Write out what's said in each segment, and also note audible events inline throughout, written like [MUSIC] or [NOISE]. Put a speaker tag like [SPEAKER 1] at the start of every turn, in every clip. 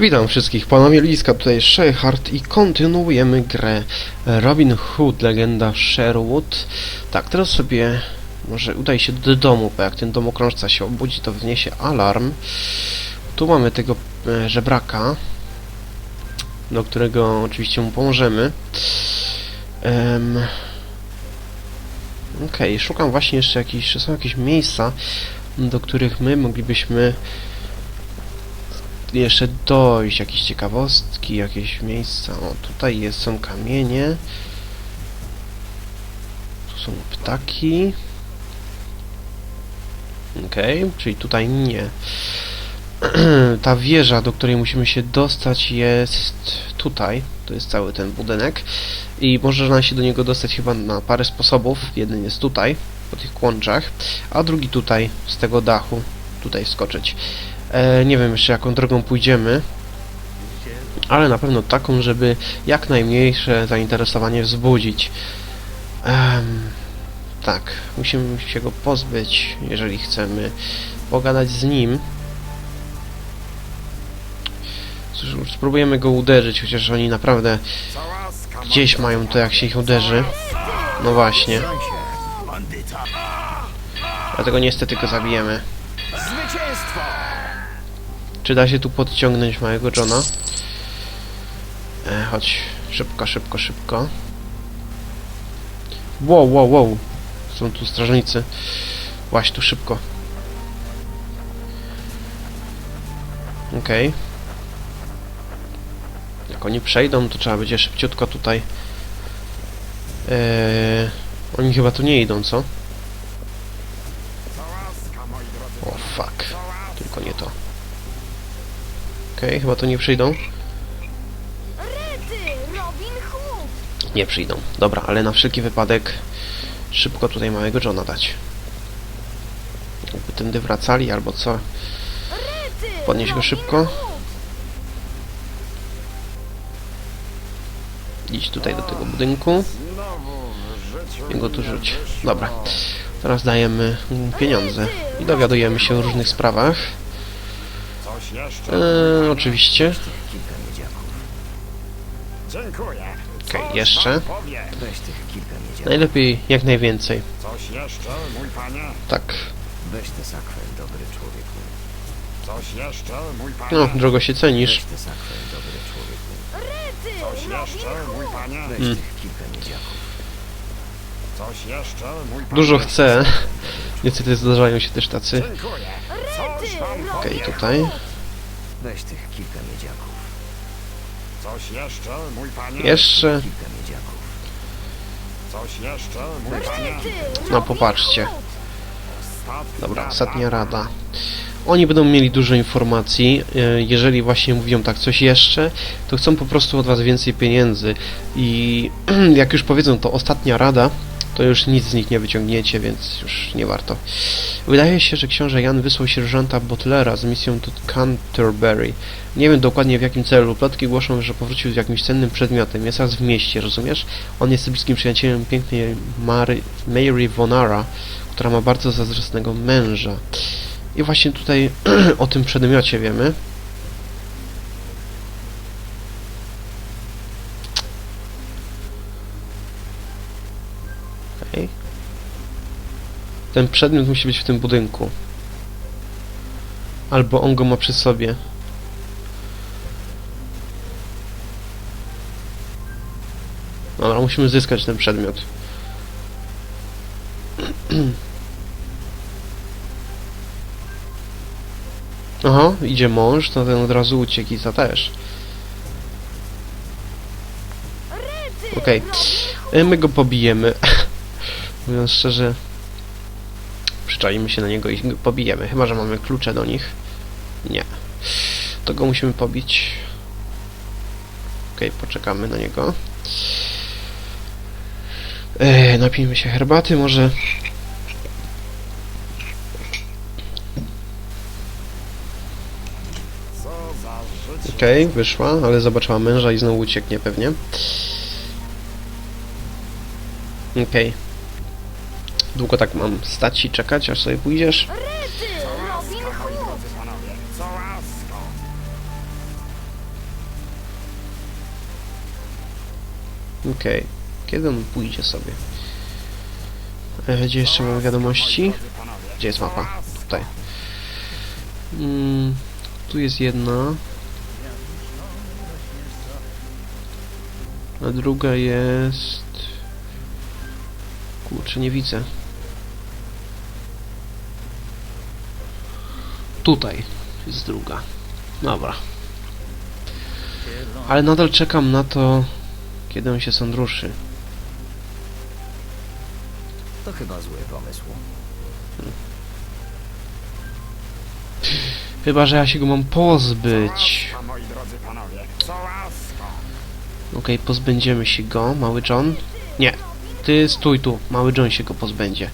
[SPEAKER 1] Witam wszystkich, ponownie Liska, tutaj Shehard i kontynuujemy grę Robin Hood, legenda Sherwood. Tak, teraz sobie może udaj się do domu, bo jak ten domokrążca się obudzi, to wniesie alarm. Tu mamy tego e, żebraka, do którego oczywiście mu pomożemy. Em, Okej, szukam właśnie jeszcze jakichś, czy są jakieś miejsca, do których my moglibyśmy jeszcze dojść, jakieś ciekawostki, jakieś miejsca. O, tutaj jest, są kamienie. Tu są ptaki. Okej, czyli tutaj nie. [CLEARS THROAT] Ta wieża, do której musimy się dostać jest tutaj. To jest cały ten budynek. I można się do niego dostać chyba na parę sposobów. Jeden jest tutaj, po tych kłączach, a drugi tutaj, z tego dachu. Tutaj wskoczyć. E, nie wiem jeszcze jaką drogą pójdziemy, ale na pewno taką, żeby jak najmniejsze zainteresowanie wzbudzić. Em, tak, musimy się go pozbyć, jeżeli chcemy pogadać z nim. Cóż, Spróbujemy go uderzyć, chociaż oni naprawdę gdzieś mają to, jak się ich uderzy. No właśnie. Dlatego niestety go zabijemy. Czy da się tu podciągnąć małego Johna? E, chodź, szybko, szybko, szybko. Wow, wow, wow. Są tu strażnicy. Właśnie tu szybko. Okej. Jak oni przejdą, to trzeba będzie szybciutko tutaj. Eee, oni chyba tu nie idą, co? O, fuck. Tylko nie to. Okej, chyba to nie przyjdą. Nie przyjdą. Dobra, ale na wszelki wypadek szybko tutaj małego Johna dać. Jakby tędy wracali albo co.
[SPEAKER 2] Rety,
[SPEAKER 1] Podnieś go szybko. Idź tutaj do tego budynku i go tu rzuć. Dobra. Teraz dajemy pieniądze i dowiadujemy się o różnych sprawach. Eee, oczywiście.
[SPEAKER 3] Kilka miedziaków.
[SPEAKER 4] Dziękuję.
[SPEAKER 1] Okej,
[SPEAKER 4] Coś
[SPEAKER 1] jeszcze.
[SPEAKER 4] pan powie?
[SPEAKER 3] Weź tych kilka miedziaków.
[SPEAKER 1] Najlepiej jak najwięcej.
[SPEAKER 4] Coś jeszcze, mój panie?
[SPEAKER 1] Tak.
[SPEAKER 3] Weź tę sakwę, dobry człowieku.
[SPEAKER 4] Coś jeszcze, mój panie?
[SPEAKER 1] No, drogo się
[SPEAKER 3] Weź
[SPEAKER 1] cenisz.
[SPEAKER 3] tę sakwę, dobry człowieku.
[SPEAKER 4] Coś jeszcze, mój panie?
[SPEAKER 3] Weź
[SPEAKER 1] Mm.
[SPEAKER 3] tych kilka miedziaków.
[SPEAKER 4] Coś jeszcze, mój panie?
[SPEAKER 1] Dużo chcę. [LAUGHS] Niestety zdarzają się też tacy.
[SPEAKER 2] Robin
[SPEAKER 1] Okej,
[SPEAKER 4] powie?
[SPEAKER 1] tutaj.
[SPEAKER 3] Weź tych kilka miedziaków.
[SPEAKER 4] Coś jeszcze, mój panie?
[SPEAKER 1] Jeszcze.
[SPEAKER 3] Kilka miedziaków.
[SPEAKER 4] Coś jeszcze, mój panie?
[SPEAKER 1] No popatrzcie. Dobra, ostatnia rada. Oni będą mieli dużo informacji. e, Jeżeli właśnie mówią tak coś jeszcze, to chcą po prostu od was więcej pieniędzy. I [CLEARS THROAT] jak już powiedzą to ostatnia rada, to już nic z nich nie wyciągniecie, więc już nie warto. Wydaje się, że książę Jan wysłał sierżanta Butlera z misją do Canterbury. Nie wiem dokładnie w jakim celu. Plotki głoszą, że powrócił z jakimś cennym przedmiotem. Jest raz w mieście, rozumiesz? On jest bliskim przyjacielem pięknej Mary, Mary Vonara, która ma bardzo zazdrosnego męża. I właśnie tutaj [CLEARS THROAT] o tym przedmiocie wiemy. Ten przedmiot musi być w tym budynku. Albo on go ma przy sobie. Dobra, musimy zyskać ten przedmiot. [CLEARS THROAT] Aha, idzie mąż, to ten od razu uciekł i za też. Okej. E, My go pobijemy. [LAUGHS] Mówiąc szczerze, przyczaimy się na niego i go pobijemy. Chyba, że mamy klucze do nich. Nie. To go musimy pobić. Okej, poczekamy na niego. Napijmy się herbaty, może. Okej, wyszła, ale zobaczyła męża i znowu ucieknie pewnie. Okej. Długo tak mam stać i czekać, aż sobie pójdziesz? Okej. Okay. Kiedy on pójdzie sobie? E, gdzie jeszcze mamy wiadomości? Gdzie jest mapa? Tutaj. Mm, tu jest jedna. A druga jest... Kurczę, nie widzę. Tutaj jest druga. Dobra. Ale nadal czekam na to, kiedy on się stąd ruszy.
[SPEAKER 3] To chyba zły pomysł.
[SPEAKER 1] Chyba, że ja się go mam pozbyć.
[SPEAKER 4] Łaska, moi drodzy panowie, co łaska.
[SPEAKER 1] Okej, pozbędziemy się go, mały John. Nie, ty stój tu, mały John się go pozbędzie.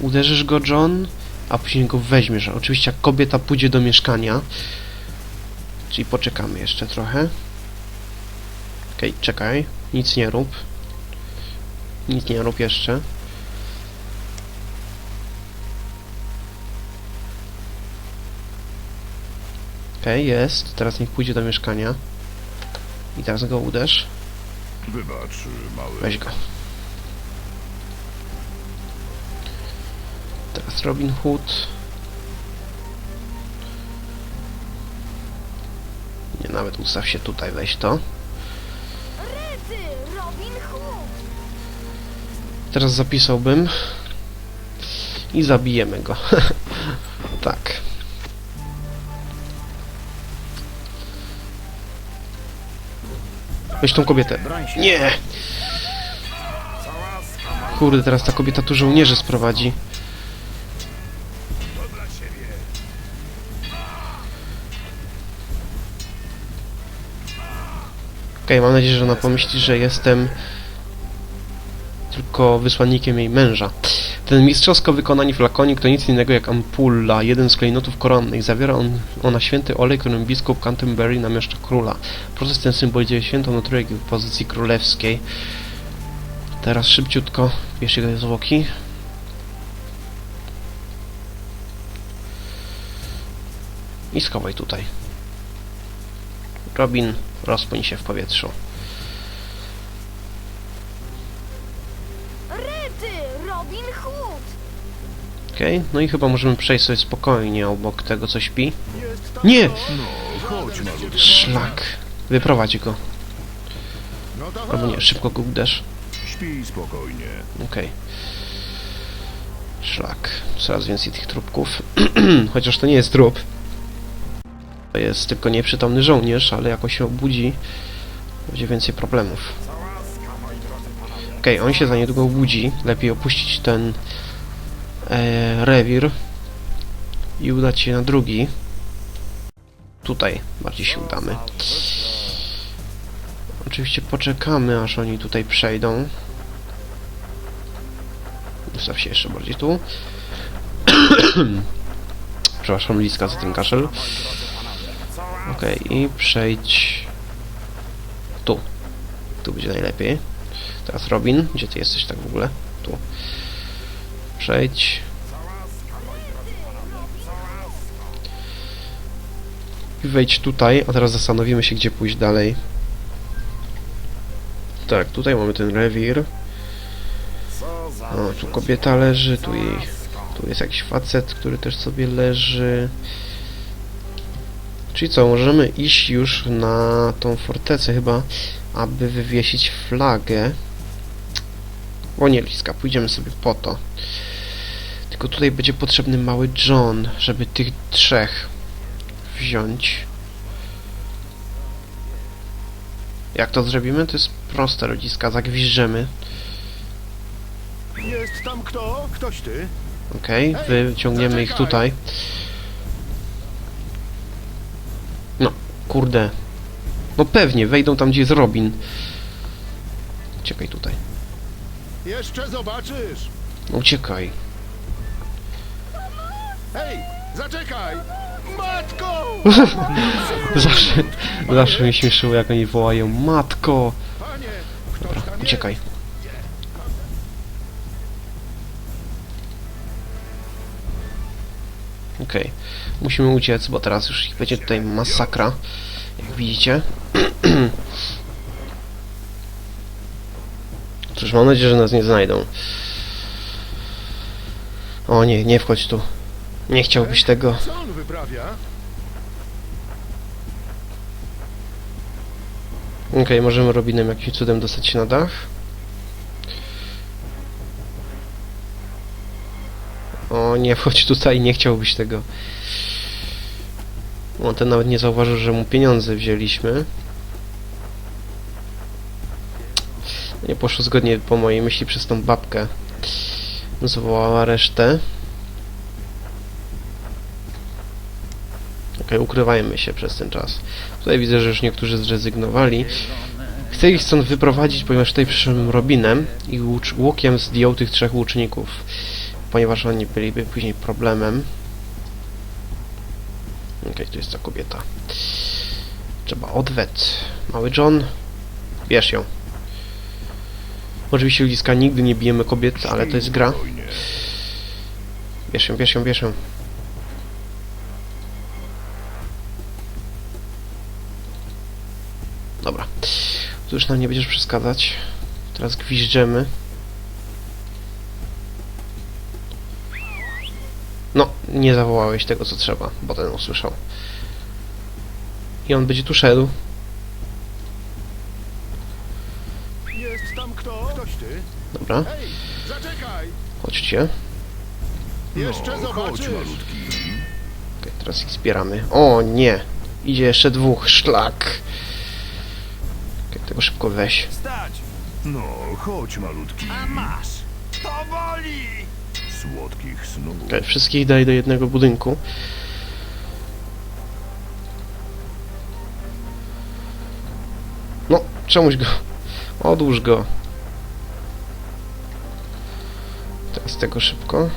[SPEAKER 1] Uderzysz go, John, a później go weźmiesz. Oczywiście jak kobieta pójdzie do mieszkania. Czyli poczekamy jeszcze trochę. Okej, czekaj, nic nie rób. Nic nie rób jeszcze. Okej, jest. Teraz niech pójdzie do mieszkania. I teraz go uderz.
[SPEAKER 5] Wybacz, mały.
[SPEAKER 1] Weź go. Teraz Robin Hood. Nie, nawet ustaw się tutaj, weź to. Teraz zapisałbym. I zabijemy go. [LAUGHS] tak. Weź tą kobietę. Nie! Kurde, teraz ta kobieta tu żołnierzy sprowadzi. Okej, mam nadzieję, że ona pomyśli, że jestem tylko wysłannikiem jej męża. Ten mistrzowsko wykonany flakonik to nic innego jak ampulla, jeden z klejnotów koronnych. Zawiera on, ona święty olej, którym biskup Canterbury namieszcza króla. Proces ten symbolizuje świętą naturę w pozycji królewskiej. Teraz szybciutko bierz jego zwłoki. I schowaj tutaj. Robin, rozpłyń się w powietrzu.
[SPEAKER 2] Rety! Robin Hood!
[SPEAKER 1] Okej, no i chyba możemy przejść sobie spokojnie obok tego, co śpi. Nie! Szlak. Wyprowadź go.
[SPEAKER 5] No
[SPEAKER 1] Albo nie, szybko go uderz.
[SPEAKER 5] Śpij spokojnie.
[SPEAKER 1] Okej. Szlak. Coraz więcej tych trupków. [CLEARS THROAT] Chociaż to nie jest trup. Jest tylko nieprzytomny żołnierz, ale jako się obudzi, będzie więcej problemów. Okej, on się za niedługo obudzi. Lepiej opuścić ten e, rewir i udać się na drugi. Tutaj bardziej się udamy. Oczywiście poczekamy, aż oni tutaj przejdą. Ustaw się jeszcze bardziej tu. [COUGHS] Przepraszam, Liska za ten kaszel. Okej, i przejdź tu. Tu będzie najlepiej. Teraz Robin, gdzie ty jesteś tak w ogóle? Tu. Przejdź. I wejdź tutaj, a teraz zastanowimy się, gdzie pójść dalej. Tak, tutaj mamy ten rewir. O, tu kobieta leży, tu jej... Tu jest jakiś facet, który też sobie leży. Czyli co, możemy iść już na tą fortecę chyba, aby wywiesić flagę. O nie, Liska, pójdziemy sobie po to. Tylko tutaj będzie potrzebny mały John, żeby tych trzech wziąć. Jak to zrobimy? To jest proste, rodziska, zagwiżdżemy.
[SPEAKER 5] Jest tam kto? Ktoś ty?
[SPEAKER 1] Okej, wyciągniemy ich tutaj. Kurde. No pewnie, wejdą tam, gdzie jest Robin. Uciekaj tutaj.
[SPEAKER 5] Jeszcze zobaczysz.
[SPEAKER 1] Uciekaj.
[SPEAKER 5] Hej, zaczekaj! Matko! [LAUGHS]
[SPEAKER 1] Zawsze, zawsze mnie śmieszyło, jak oni wołają Matko!
[SPEAKER 5] Panie,
[SPEAKER 1] Dobra,
[SPEAKER 5] ktoś tam
[SPEAKER 1] uciekaj. Okej, musimy uciec, bo teraz już będzie tutaj masakra, jak widzicie. [CLEARS THROAT] cóż, mam nadzieję, że nas nie znajdą. O nie, nie wchodź tu. Nie chciałbyś tego.
[SPEAKER 5] Co on wyprawia?
[SPEAKER 1] Okej, możemy Robinem jakimś cudem dostać się na dach. O, nie wchodź tutaj, nie chciałbyś tego. On ten nawet nie zauważył, że mu pieniądze wzięliśmy. Nie poszło zgodnie po mojej myśli przez tą babkę. Zawołała resztę. Okej, ukrywajmy się przez ten czas. Tutaj widzę, że już niektórzy zrezygnowali. Chcę ich stąd wyprowadzić, ponieważ tutaj przyszedłem Robinem i łukiem zdjął tych trzech łuczników, ponieważ oni byliby później problemem. Okej, tu jest ta kobieta. Trzeba odwet. Mały John, bierz ją. Oczywiście ludziska nigdy nie bijemy kobiet, ale to jest gra. Bierz ją, bierz ją, bierz ją. Dobra. Tu już nam nie będziesz przeszkadzać. Teraz gwiżdżemy. No, nie zawołałeś tego co trzeba, bo ten usłyszał. I on będzie tu szedł.
[SPEAKER 5] Jest tam kto? Ktoś ty?
[SPEAKER 1] Dobra,
[SPEAKER 5] Hej, zaczekaj!
[SPEAKER 1] chodźcie.
[SPEAKER 5] Jeszcze
[SPEAKER 1] No,
[SPEAKER 5] zobaczysz!
[SPEAKER 1] Okej, teraz ich zbieramy. O nie! Idzie jeszcze dwóch, szlak! Okej, tego szybko weź.
[SPEAKER 4] Stać!
[SPEAKER 5] No, chodź malutki.
[SPEAKER 4] A masz! To boli!
[SPEAKER 5] Słodkich snów.
[SPEAKER 1] Okej, wszystkich daj do jednego budynku. No, czemuś go... Odłóż go. Teraz tego szybko.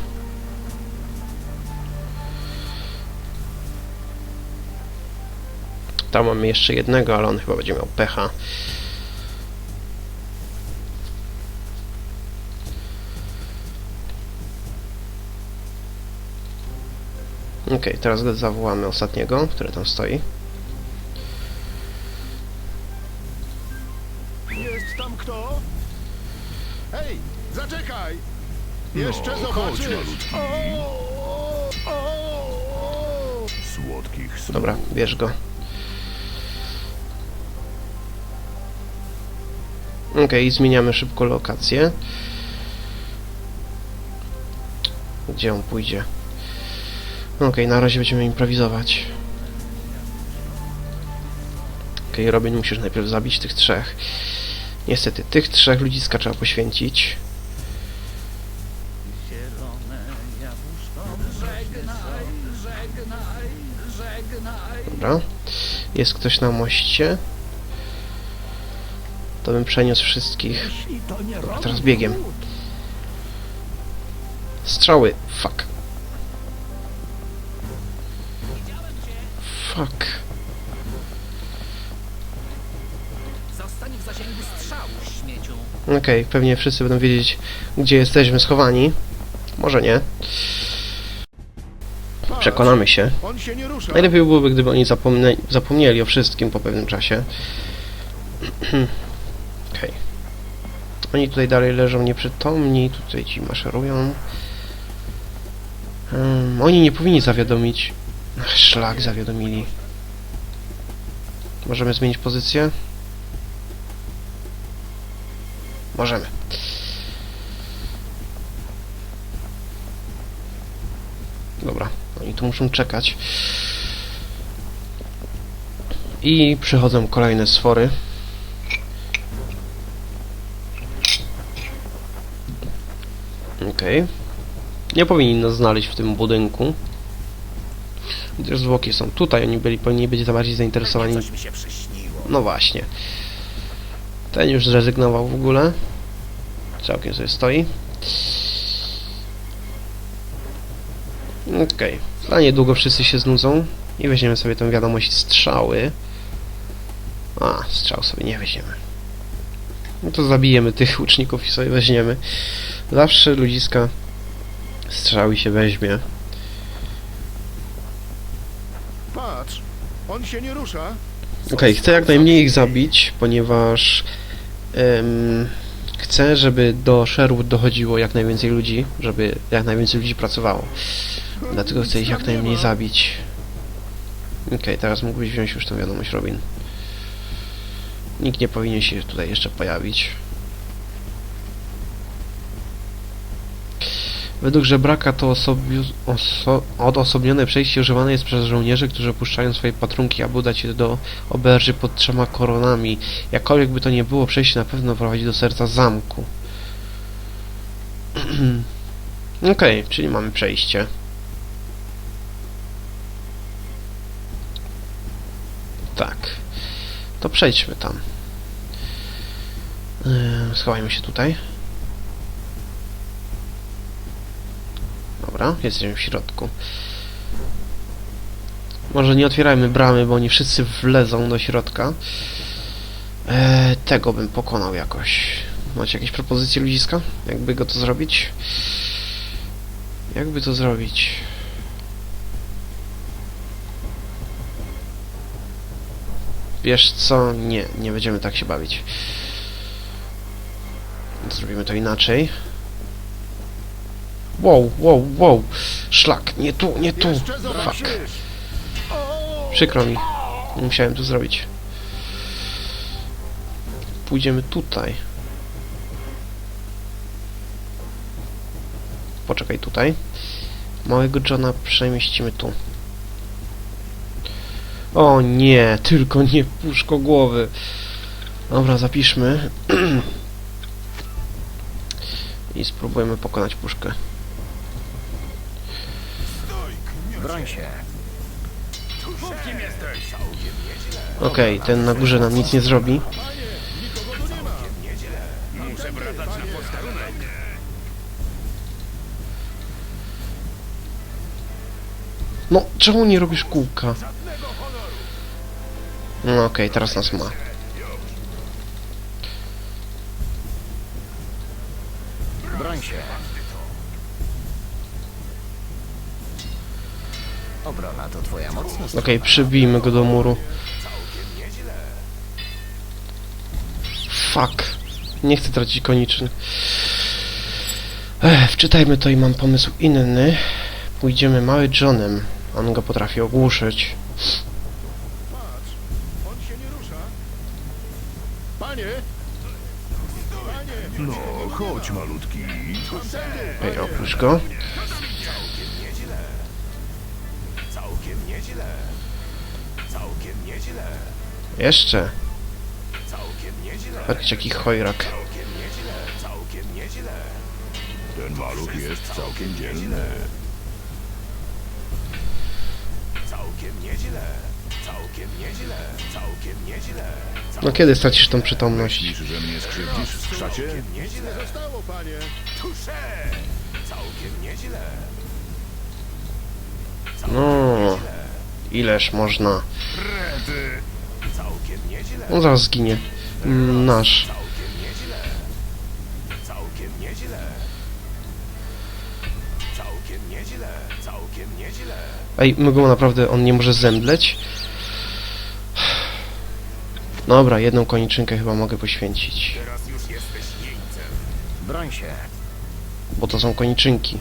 [SPEAKER 1] Tam mamy jeszcze jednego, ale on chyba będzie miał pecha. Okej, teraz go zawołamy ostatniego, który tam stoi.
[SPEAKER 5] Jest tam kto? Hej, zaczekaj! Jeszcze
[SPEAKER 1] No,
[SPEAKER 5] zobaczysz! O, o, o, o. Słodkich snów.
[SPEAKER 1] Dobra, bierz go. Okej, zmieniamy szybko lokację. Gdzie on pójdzie? Okej, na razie będziemy improwizować. Okej, Robin, musisz najpierw zabić tych trzech. Niestety, tych trzech ludziska trzeba poświęcić. Dobra. Jest ktoś na moście. To bym przeniósł wszystkich. Dobra, teraz biegiem. Strzały. Fuck.
[SPEAKER 3] Strzału, śmieciu.
[SPEAKER 1] Okej, pewnie wszyscy będą wiedzieć, gdzie jesteśmy schowani. Może nie. Przekonamy się. Najlepiej byłoby, gdyby oni zapomnieli o wszystkim po pewnym czasie. [CLEARS THROAT] Okej. Oni tutaj dalej leżą nieprzytomni, tutaj ci maszerują. Um, oni nie powinni zawiadomić. Ach, szlak zawiadomili. Możemy zmienić pozycję? Możemy. Dobra, oni tu muszą czekać. I przychodzą kolejne sfory. Okej. Nie powinni nas znaleźć w tym budynku. Gdyż zwłoki są tutaj, oni byli, powinni być za bardziej zainteresowani. No właśnie. Ten już zrezygnował w ogóle. Całkiem sobie stoi. Okej. Za niedługo wszyscy się znudzą i weźmiemy sobie tą wiadomość strzały. A, strzał sobie nie weźmiemy. No to zabijemy tych łuczników i sobie weźmiemy. Zawsze ludziska strzały się weźmie.
[SPEAKER 5] Patrz, on się nie rusza.
[SPEAKER 1] Okej, chcę jak najmniej ich zabić, ponieważ Chcę, żeby do Sherwood dochodziło jak najwięcej ludzi, żeby jak najwięcej ludzi pracowało. Dlatego chcę ich jak najmniej zabić. Okej, teraz mógłbyś wziąć już tą wiadomość, Robin. Nikt nie powinien się tutaj jeszcze pojawić. Według żebraka to odosobnione przejście używane jest przez żołnierzy, którzy opuszczają swoje patrunki, aby udać się do oberży pod trzema koronami. Jakkolwiek by to nie było, przejście na pewno prowadzi do serca zamku. [CLEARS THROAT] Okej, czyli mamy przejście. Tak. To przejdźmy tam. Yy, schowajmy się tutaj. Dobra, jesteśmy w środku. Może nie otwierajmy bramy, bo oni wszyscy wlezą do środka. Eee, tego bym pokonał jakoś. Macie jakieś propozycje ludziska? Jakby go to zrobić? Jakby to zrobić? Wiesz co? Nie, nie będziemy tak się bawić. Zrobimy to inaczej. Wow, wow, wow. Szlak, nie tu, nie tu. Fuck. Przykro mi. Musiałem to zrobić. Pójdziemy tutaj. Poczekaj tutaj. Małego Johna przemieścimy tu. O nie, tylko nie puszko głowy. Dobra, zapiszmy. [CLEARS THROAT] I spróbujemy pokonać puszkę.
[SPEAKER 4] Broń się.
[SPEAKER 1] Okej, ten na górze nam nic nie zrobi. No, czemu nie robisz kółka? No okej, teraz nas ma.
[SPEAKER 4] Broń się. To twoja mocna strona.
[SPEAKER 1] Okej, przybijmy go do muru. Fuck. Nie chcę tracić koniczny. Ech, wczytajmy to i mam pomysł inny. Pójdziemy mały Johnem. On go potrafi ogłuszyć.
[SPEAKER 5] Patrz, on się nie rusza. Panie! Panie! No, chodź malutki.
[SPEAKER 1] Ej, oprócz go. Jeszcze.
[SPEAKER 4] Całkiem nieźle.
[SPEAKER 1] Patrzcie, jaki chojrak.
[SPEAKER 4] Całkiem nieźle. Całkiem nieźle.
[SPEAKER 5] Ten maluch jest całkiem dzielny.
[SPEAKER 4] Całkiem nieźle. Całkiem nieźle. Całkiem nieźle.
[SPEAKER 1] No kiedy stracisz tą przytomność?
[SPEAKER 5] Myślisz, że mnie skrzywdzisz w krzacie?
[SPEAKER 4] Nieźle.
[SPEAKER 5] Zostało, panie.
[SPEAKER 4] Tusze. Całkiem nieźle.
[SPEAKER 1] No. Ileż można? On zaraz zginie. Mm, Nasz. Ej, my go naprawdę, on nie może zemdleć? Dobra, jedną koniczynkę chyba mogę poświęcić.
[SPEAKER 4] Teraz już jesteś jeńcem. Broń się.
[SPEAKER 1] Bo to są koniczynki.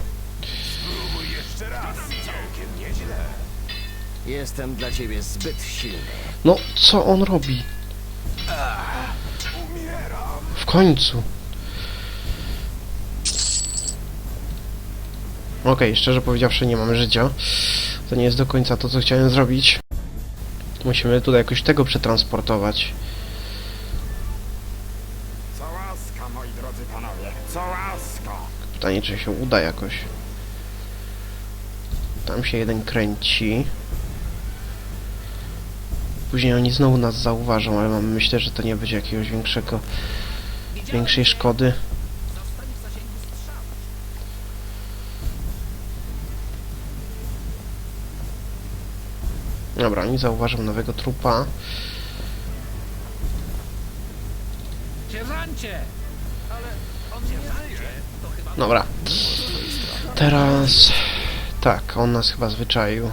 [SPEAKER 4] Jestem dla ciebie zbyt silny.
[SPEAKER 1] No, co on robi? W końcu. Okej, szczerze powiedziawszy nie mam życia. To nie jest do końca to, co chciałem zrobić. Musimy tutaj jakoś tego przetransportować.
[SPEAKER 4] Co łaska, moi drodzy panowie. Co łaska.
[SPEAKER 1] Pytanie, czy się uda jakoś. Tam się jeden kręci. Później oni znowu nas zauważą, ale mam myślę, że to nie będzie jakiegoś większego, większej szkody. Dobra, oni zauważą nowego trupa.
[SPEAKER 3] Sierżancie! Ale on nie żyje. To chyba...
[SPEAKER 1] Dobra. Teraz... Tak, on nas chyba zwyczaił.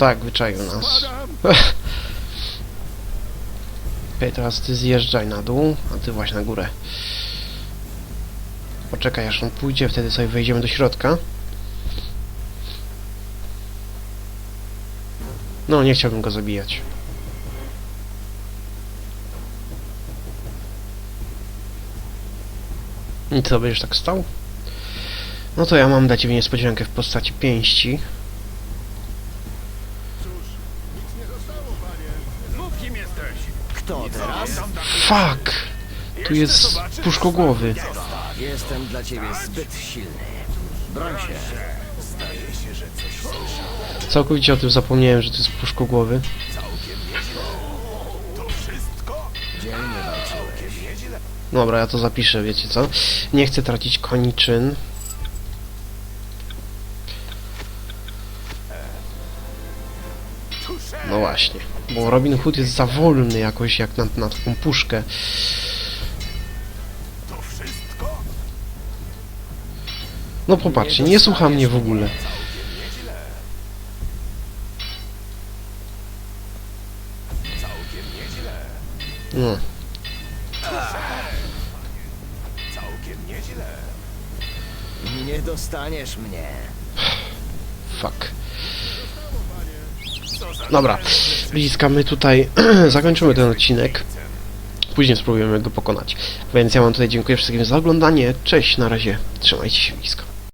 [SPEAKER 1] Tak, wyczaił nas. [LAUGHS] Okej, teraz ty zjeżdżaj na dół, a ty właśnie na górę. Poczekaj aż on pójdzie, wtedy sobie wejdziemy do środka. No, nie chciałbym go zabijać. I co, będziesz tak stał? No to ja mam dla ciebie niespodziankę w postaci pięści. Fuck! Tu jest puszkogłowy.
[SPEAKER 4] Jestem dla ciebie zbyt silny. Broń się.
[SPEAKER 1] Całkowicie o tym zapomniałem, że to jest puszkogłowy. Dobra, ja to zapiszę, wiecie co? Nie chcę tracić koniczyn. No właśnie, bo Robin Hood jest za wolny jakoś jak na, na taką puszkę. No popatrzcie, nie słucha mnie w ogóle. No.
[SPEAKER 4] Nie dostaniesz mnie.
[SPEAKER 1] Dobra, bliska, my tutaj [CLEARS THROAT] zakończymy ten odcinek. Później spróbujemy go pokonać. Więc ja wam tutaj dziękuję wszystkim za oglądanie. Cześć, na razie. Trzymajcie się blisko.